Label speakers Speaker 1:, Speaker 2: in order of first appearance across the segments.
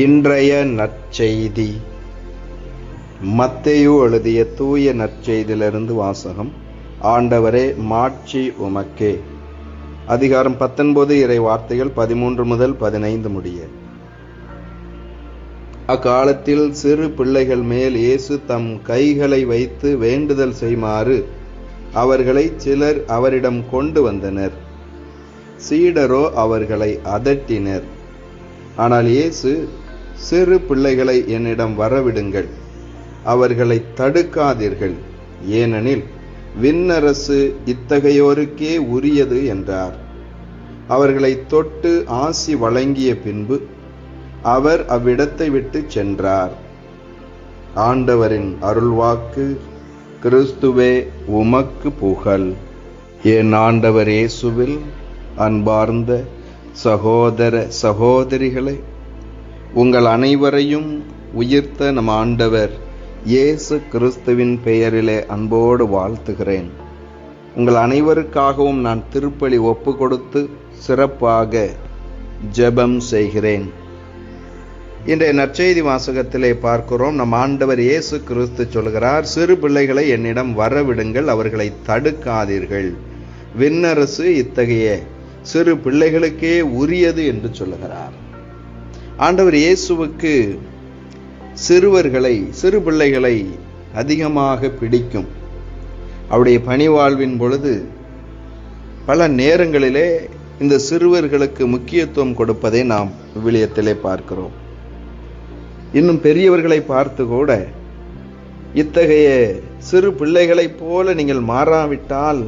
Speaker 1: இன்றைய நற்செய்தி. மத்தையு எழுதிய தூய நற்செய்தியிலிருந்து வாசகம் ஆண்டவரே மாட்சி உமக்கே. அதிகாரம் பத்தொன்பது இறை வார்த்தைகள் பதிமூன்று முதல் பதினைந்து முடிய. அக்காலத்தில் சிறு பிள்ளைகள் மேல் இயேசு தம் கைகளை வைத்து வேண்டுதல் செய்யுமாறு அவர்களை சிலர் அவரிடம் கொண்டு வந்தனர். சீடரோ அவர்களை அதட்டினர். ஆனால் இயேசு சிறு பிள்ளைகளை என்னிடம் வரவிடுங்கள். அவர்களை தடுக்காதீர்கள். ஏனெனில் விண்ணரசு இத்தகையோருக்கே உரியது என்றார். அவர்களை தொட்டு ஆசி வழங்கிய பின்பு அவர் அவ்விடத்தை விட்டு சென்றார். ஆண்டவரின் அருள்வாக்கு கிறிஸ்துவே உமக்கு புகழ். என் ஆண்டவர் இயேசுவில் அன்பார்ந்த சகோதர சகோதரிகளை உங்கள் அனைவரையும் உயிர்த்த நம் ஆண்டவர் இயேசு கிறிஸ்துவின் பெயரிலே அன்போடு வாழ்த்துகிறேன். உங்கள் அனைவருக்காகவும் நான் திருப்பலி ஒப்பு கொடுத்து சிறப்பாக ஜெபம் செய்கிறேன். இன்றைய நற்செய்தி வாசகத்திலே பார்க்கிறோம். நம் ஆண்டவர் இயேசு கிறிஸ்து சொல்கிறார் சிறு பிள்ளைகளை என்னிடம் வரவிடுங்கள் அவர்களை தடுக்காதீர்கள். விண்ணரசு இத்தகைய சிறு பிள்ளைகளுக்கே உரியது என்று சொல்லுகிறார். ஆண்டவர் இயேசுவுக்கு சிறுவர்களை சிறு பிள்ளைகளை அதிகமாக பிடிக்கும். அவருடைய பணிவாழ்வின் பொழுது பல நேரங்களிலே இந்த சிறுவர்களுக்கு முக்கியத்துவம் கொடுப்பதை நாம் விவிலியத்திலே பார்க்கிறோம். இன்னும் பெரியவர்களை பார்த்து கூட இத்தகைய சிறு பிள்ளைகளைப் போல நீங்கள் மாறாவிட்டால்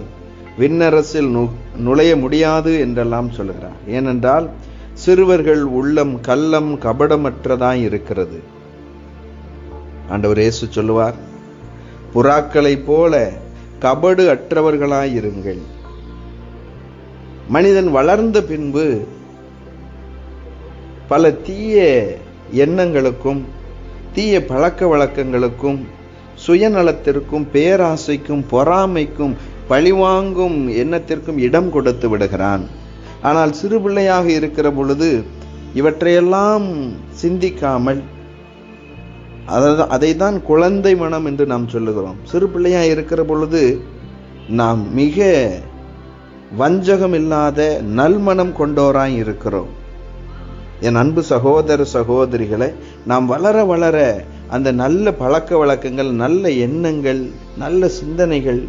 Speaker 1: விண்ணரசில் நுழைய முடியாது என்றெல்லாம் சொல்கிறார். ஏனென்றால் சிறுவர்கள் உள்ளம் கள்ளம் கபடமற்றதாய் இருக்கிறது. ஆண்டவர் இயேசு சொல்லுவார் புறாக்களைப் போல கபடு அற்றவர்களாய் இருங்கள். மனிதன் வளர்ந்த பின்பு பல தீய எண்ணங்களுக்கும் தீய பழக்க வழக்கங்களுக்கும் சுயநலத்திற்கும் பேராசைக்கும் பொறாமைக்கும் பழிவாங்கும் எண்ணத்திற்கும் இடம் கொடுத்து விடுகிறான். ஆனால் சிறு பிள்ளையாக இருக்கிற பொழுது இவற்றையெல்லாம் சிந்திக்காமல் அதை தான் குழந்தை மனம் என்று நாம் சொல்லுகிறோம். சிறு பிள்ளையாக இருக்கிற பொழுது நாம் மிக வஞ்சகம் இல்லாத நல்மனம் கொண்டோராய் இருக்கிறோம். என் அன்பு சகோதர சகோதரிகளை நாம் வளர வளர அந்த நல்ல பழக்க வழக்கங்கள் நல்ல எண்ணங்கள் நல்ல சிந்தனைகள்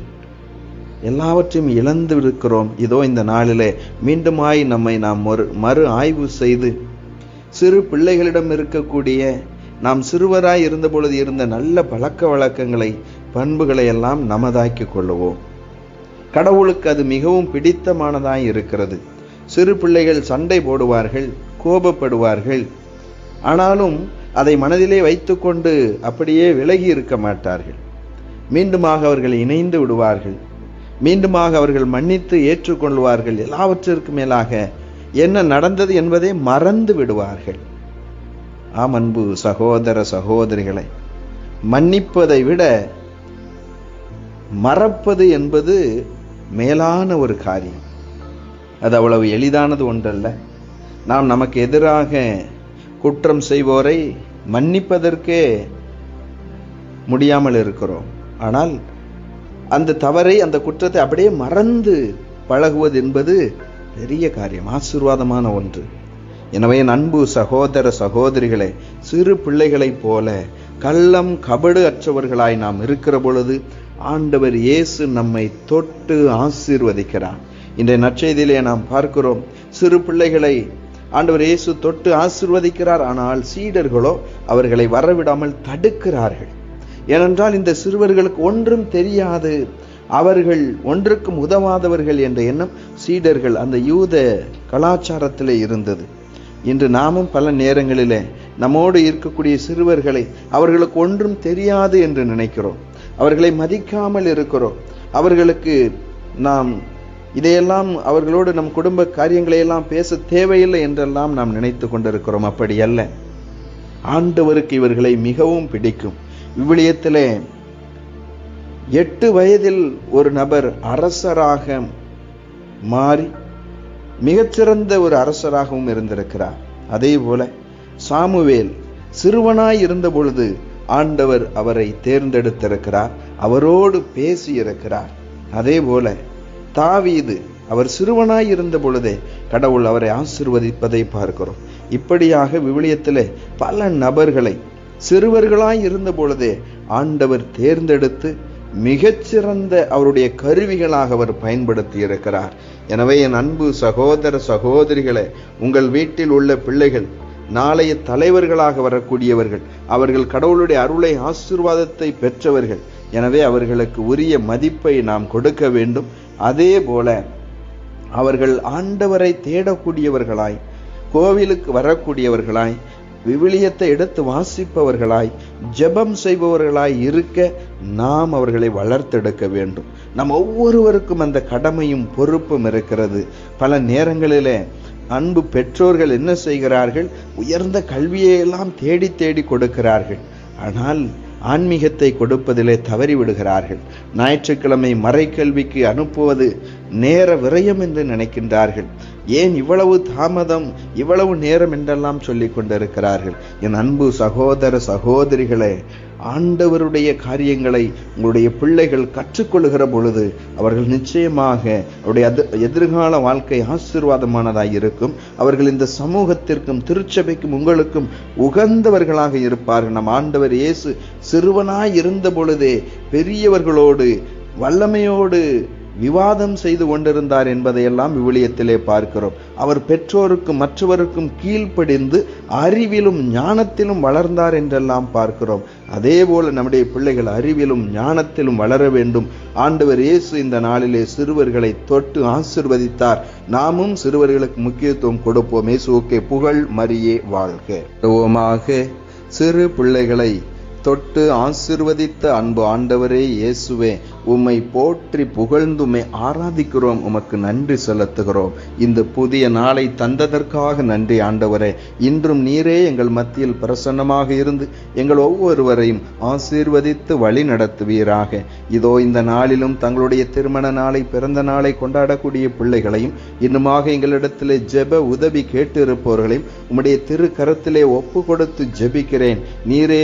Speaker 1: எல்லாவற்றையும் இழந்து இருக்கிறோம் இதோ இந்த நாளிலே மீண்டுமாய் நம்மை நாம் மறு மறு ஆய்வு செய்து சிறு பிள்ளைகளிடம் இருக்கக்கூடிய நாம் சிறுவராய் இருந்த பொழுது இருந்த நல்ல பழக்க வழக்கங்களை பண்புகளை எல்லாம் நமதாக்கி கொள்ளுவோம். கடவுளுக்கு அது மிகவும் பிடித்தமானதாய் இருக்கிறது. சிறு பிள்ளைகள் சண்டை போடுவார்கள் கோபப்படுவார்கள். ஆனாலும் அதை மனதிலே வைத்துக்கொண்டு அப்படியே விலகி இருக்க மாட்டார்கள். மீண்டுமாக அவர்கள் இணைந்து விடுவார்கள். மீண்டுமாக அவர்கள் மன்னித்து ஏற்றுக்கொள்வார்கள். எல்லாவற்றிற்கு மேலாக என்ன நடந்தது என்பதை மறந்து விடுவார்கள். ஆம் அன்பு சகோதர சகோதரிகளை மன்னிப்பதை விட மறப்பது என்பது மேலான ஒரு காரியம். அது அவ்வளவு எளிதானது ஒன்றல்ல. நாம் நமக்கு எதிராக குற்றம் செய்வோரை மன்னிப்பதற்கே முடியாமல் இருக்கிறோம். ஆனால் அந்த தவறை அந்த குற்றத்தை அப்படியே மறந்து பழகுவது என்பது பெரிய காரியம் ஆசீர்வாதமான ஒன்று. எனவே அன்பு சகோதர சகோதரிகளை சிறு பிள்ளைகளைப் போல கள்ளம் கபடு அற்றவர்களாய் நாம் இருக்கிற பொழுது ஆண்டவர் இயேசு நம்மை தொட்டு ஆசீர்வதிக்கிறார். இன்றைய நற்செய்தியிலே நாம் பார்க்கிறோம் சிறு பிள்ளைகளை ஆண்டவர் இயேசு தொட்டு ஆசிர்வதிக்கிறார் ஆனால் சீடர்களோ அவர்களை வரவிடாமல் தடுக்கிறார்கள். ஏனென்றால் இந்த சிறுவர்களுக்கு ஒன்றும் தெரியாது. அவர்கள் ஒன்றுக்கும் உதவாதவர்கள் என்ற எண்ணம் சீடர்கள் அந்த யூத கலாச்சாரத்திலே இருந்தது. இன்று நாமும் பல நேரங்களிலே நம்மோடு இருக்கக்கூடிய சிறுவர்களை அவர்களுக்கு ஒன்றும் தெரியாது என்று நினைக்கிறோம். அவர்களை மதிக்காமல் இருக்கிறோம். அவர்களுக்கு நாம் இதையெல்லாம் அவர்களோடு நம் குடும்ப காரியங்களை எல்லாம் பேச தேவையில்லை என்றெல்லாம் நாம் நினைத்து கொண்டிருக்கிறோம். அப்படி அல்ல. ஆண்டவருக்கு இவர்களை மிகவும் பிடிக்கும். விவிலியத்திலே எட்டு வயதில் ஒரு நபர் அரசராக மாறி மிகச்சிறந்த ஒரு அரசராகவும் இருந்திருக்கிறார். அதே போல சாமுவேல் சிறுவனாய் இருந்த பொழுது ஆண்டவர் அவரை தேர்ந்தெடுத்திருக்கிறார். அவரோடு பேசியிருக்கிறார். அதே போல தாவீது அவர் சிறுவனாய் இருந்த பொழுதே கடவுள் அவரை ஆசிர்வதிப்பதை பார்க்கிறோம். இப்படியாக விவிலியத்திலே பல நபர்களை சிறுவர்களாய் இருந்த பொழுதே ஆண்டவர் தேர்ந்தெடுத்து மிகச்சிறந்த அவருடைய கருவிகளாக அவர் பயன்படுத்தி இருக்கிறார். எனவே என் அன்பு சகோதர சகோதரிகளே உங்கள் வீட்டில் உள்ள பிள்ளைகள் நாளைய தலைவர்களாக வரக்கூடியவர்கள் அவர்கள் கடவுளுடைய அருளை ஆசிர்வாதத்தை பெற்றவர்கள் எனவே அவர்களுக்கு உரிய மதிப்பை நாம் கொடுக்க வேண்டும். அதே போல அவர்கள் ஆண்டவரை தேடக்கூடியவர்களாய் கோவிலுக்கு வரக்கூடியவர்களாய் விவிலியத்தை எடுத்து வாசிப்பவர்களாய் ஜெபம் செய்பவர்களாய் இருக்க நாம் அவர்களை வளர்த்தெடுக்க வேண்டும். நம் ஒவ்வொருவருக்கும் அந்த கடமையும் பொறுப்பும் இருக்கிறது. பல நேரங்களிலே அன்பு பெற்றோர்கள் என்ன செய்கிறார்கள்? உயர்ந்த கல்வியை எல்லாம் தேடி தேடி கொடுக்கிறார்கள். ஆனால் ஆன்மீகத்தை கொடுப்பதிலே தவறி விடுகிறார்கள். ஞாயிற்றுக்கிழமை மறைக்கல்விக்கு அனுப்புவது நேர விரயம் என்று நினைக்கின்றார்கள். ஏன் இவ்வளவு தாமதம் இவ்வளவு நேரம் என்றெல்லாம் சொல்லி கொண்டிருக்கிறார்கள். என் அன்பு சகோதர சகோதரிகளே ஆண்டவருடைய காரியங்களை உங்களுடைய பிள்ளைகள் கற்றுக்கொள்கிற பொழுது அவர்கள் நிச்சயமாக அவருடைய அது எதிர்கால வாழ்க்கை ஆசீர்வாதமானதாக இருக்கும். அவர்கள் இந்த சமூகத்திற்கும் திருச்சபைக்கும் உங்களுக்கும் உகந்தவர்களாக இருப்பார்கள். நம் ஆண்டவர் இயேசு சிறுவனாய் இருந்த பொழுதே பெரியவர்களோடு வல்லமையோடு விவாதம் செய்து கொண்டிருந்தார் என்பதையெல்லாம் விவிலியத்திலே பார்க்கிறோம். அவர் பெற்றோருக்கும் மற்றவருக்கும் கீழ்ப்படிந்து அறிவிலும் ஞானத்திலும் வளர்ந்தார் என்றெல்லாம் பார்க்கிறோம். அதே போல நம்முடைய பிள்ளைகள் அறிவிலும் ஞானத்திலும் வளர வேண்டும். ஆண்டவர் இயேசு இந்த நாளிலே சிறுவர்களை தொட்டு ஆசிர்வதித்தார். நாமும் சிறுவர்களுக்கு முக்கியத்துவம் கொடுப்போம். இயேசுக்கே புகழ் மரியே வாழ்க. சிறு பிள்ளைகளை தொட்டு ஆசிர்வதித்த அன்பு ஆண்டவரே இயேசுவே உம்மை போற்றி புகழ்ந்துமை ஆராதிக்கிறோம். உமக்கு நன்றி செலுத்துகிறோம். இந்த புதிய நாளை தந்ததற்காக நன்றி ஆண்டவரே. இன்றும் நீரே எங்கள் மத்தியில் பிரசன்னமாக இருந்து எங்கள் ஒவ்வொருவரையும் ஆசீர்வதித்து வழி நடத்துவீராக. இதோ இந்த நாளிலும் தங்களுடைய திருமண நாளை பிறந்த நாளை கொண்டாடக்கூடிய பிள்ளைகளையும் இன்னுமாக எங்களிடத்திலே ஜெப உதவி கேட்டிருப்பவர்களையும் உம்முடைய திரு கரத்திலே ஒப்பு கொடுத்து ஜெபிக்கிறேன். நீரே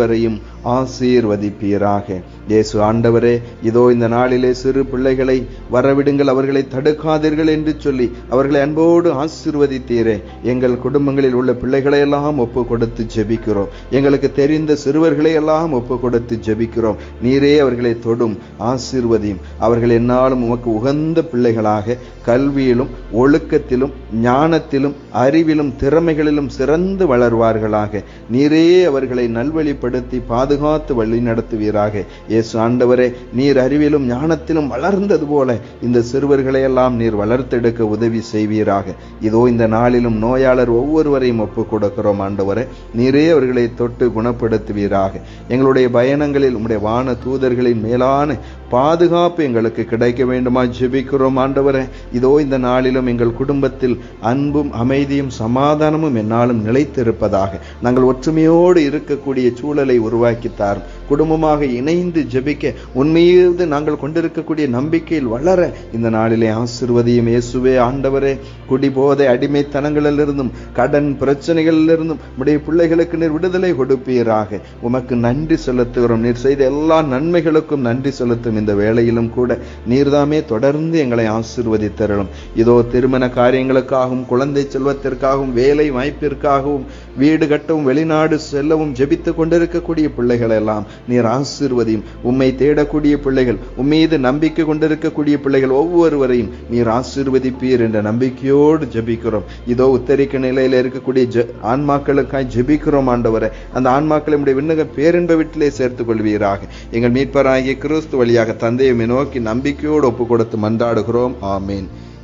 Speaker 1: ஒவ்வொருவரையும் ஆசீர்வதிப்பீராக. இயேசு ஆண்டவரே இதோ இந்த நாளிலே சிறு பிள்ளைகளை வரவிடுங்கள் அவர்களை தடுக்காதீர்கள் என்று சொல்லி அவர்களை அன்போடு ஆசீர்வதித்தீரே. எங்கள் குடும்பங்களில் உள்ள பிள்ளைகளை எல்லாம் ஒப்பு கொடுத்து ஜெபிக்கிறோம். எங்களுக்கு தெரிந்த சிறுவர்களை எல்லாம் ஒப்பு கொடுத்து ஜெபிக்கிறோம். நீரே அவர்களை தொடும் ஆசீர்வதியும். அவர்கள் என்னாலும் உமக்கு உகந்த பிள்ளைகளாக கல்வியிலும் ஒழுக்கத்திலும் ஞானத்திலும் அறிவிலும் திறமைகளிலும் சிறந்து வளர்வார்களாக. நீரே அவர்களை நல்வழிப்படுத்தி பாதுகாத்து வழி நடத்துவீராக. இயேசு ஆண்டவரே நீர் அறிவிலும் ஞானத்திலும் வளர்ந்தது போல இந்த சிறுவர்களையெல்லாம் நீர் வளர்த்தெடுக்க உதவி செய்வீராக. இதோ இந்த நாளிலும் நோயாளர் ஒவ்வொருவரையும் ஒப்புக் கொடுக்கிறோம் ஆண்டவரே. நீரே அவர்களை தொட்டு குணப்படுத்துவீராக. எங்களுடைய பயணங்களில் உம்முடைய வான தூதர்களின் மேலான பாதுகாப்பு எங்களுக்கு கிடைக்க வேண்டுமா ஜெபிக்கிறோம் ஆண்டவரே. இதோ இந்த நாளிலும் எங்கள் குடும்பத்தில் அன்பும் அமைதியும் சமாதானமும் என்னாலும் நிலைத்திருப்பதாக. நாங்கள் ஒற்றுமையோடு இருக்கக்கூடிய சூழலை உருவாக்கி உருவாக்கித்தார் குடும்பமாக இணைந்து ஜெபிக்க உண்மையீது நாங்கள் கொண்டிருக்கக்கூடிய நம்பிக்கையில் வளர இந்த நாளிலே ஆசிர்வதியும் இயேசுவே ஆண்டவரே. குடிபோதை அடிமைத்தனங்களிலிருந்தும் கடன் பிரச்சனைகளிலிருந்தும் உடைய பிள்ளைகளுக்கு நீர் விடுதலை கொடுப்பீராக. உமக்கு நன்றி செலுத்துகிறோம். நீர் செய்த எல்லா நன்மைகளுக்கும் நன்றி செலுத்தும். இந்த வேளையிலும் கூட நீர்தாமே தொடர்ந்து எங்களை ஆசிர்வதித்தரலும் இதோ திருமண காரியங்களுக்காகவும் குழந்தை செல்வத்திற்காகவும் வேலை வாய்ப்பிற்காகவும் வீடு கட்டவும் வெளிநாடு செல்லவும் ஜெபித்து கொண்டிருக்கக்கூடிய பிள்ளை பிள்ளைகள் எல்லாம் நீர் ஆசிர்வதியும். உம்மை தேடக்கூடிய பிள்ளைகள் உம்மீது நம்பிக்கை கொண்டிருக்கக்கூடிய பிள்ளைகள் ஒவ்வொருவரையும் நீர் ஆசிர்வதிப்பீர் என்ற நம்பிக்கையோடு ஜெபிக்கிறோம். இதோ உத்தரிக்க நிலையில் இருக்கக்கூடிய ஜ ஆன்மாக்களுக்காய் ஜெபிக்கிறோம் ஆண்டவரை. அந்த ஆன்மாக்களை நம்முடைய விண்ணக பேரின்ப வீட்டிலே சேர்த்துக் கொள்வீராக. எங்கள் மீட்பராகிய கிறிஸ்து வழியாக தந்தையுமே நோக்கி நம்பிக்கையோடு ஒப்பு கொடுத்து மன்றாடுகிறோம். ஆமீன்.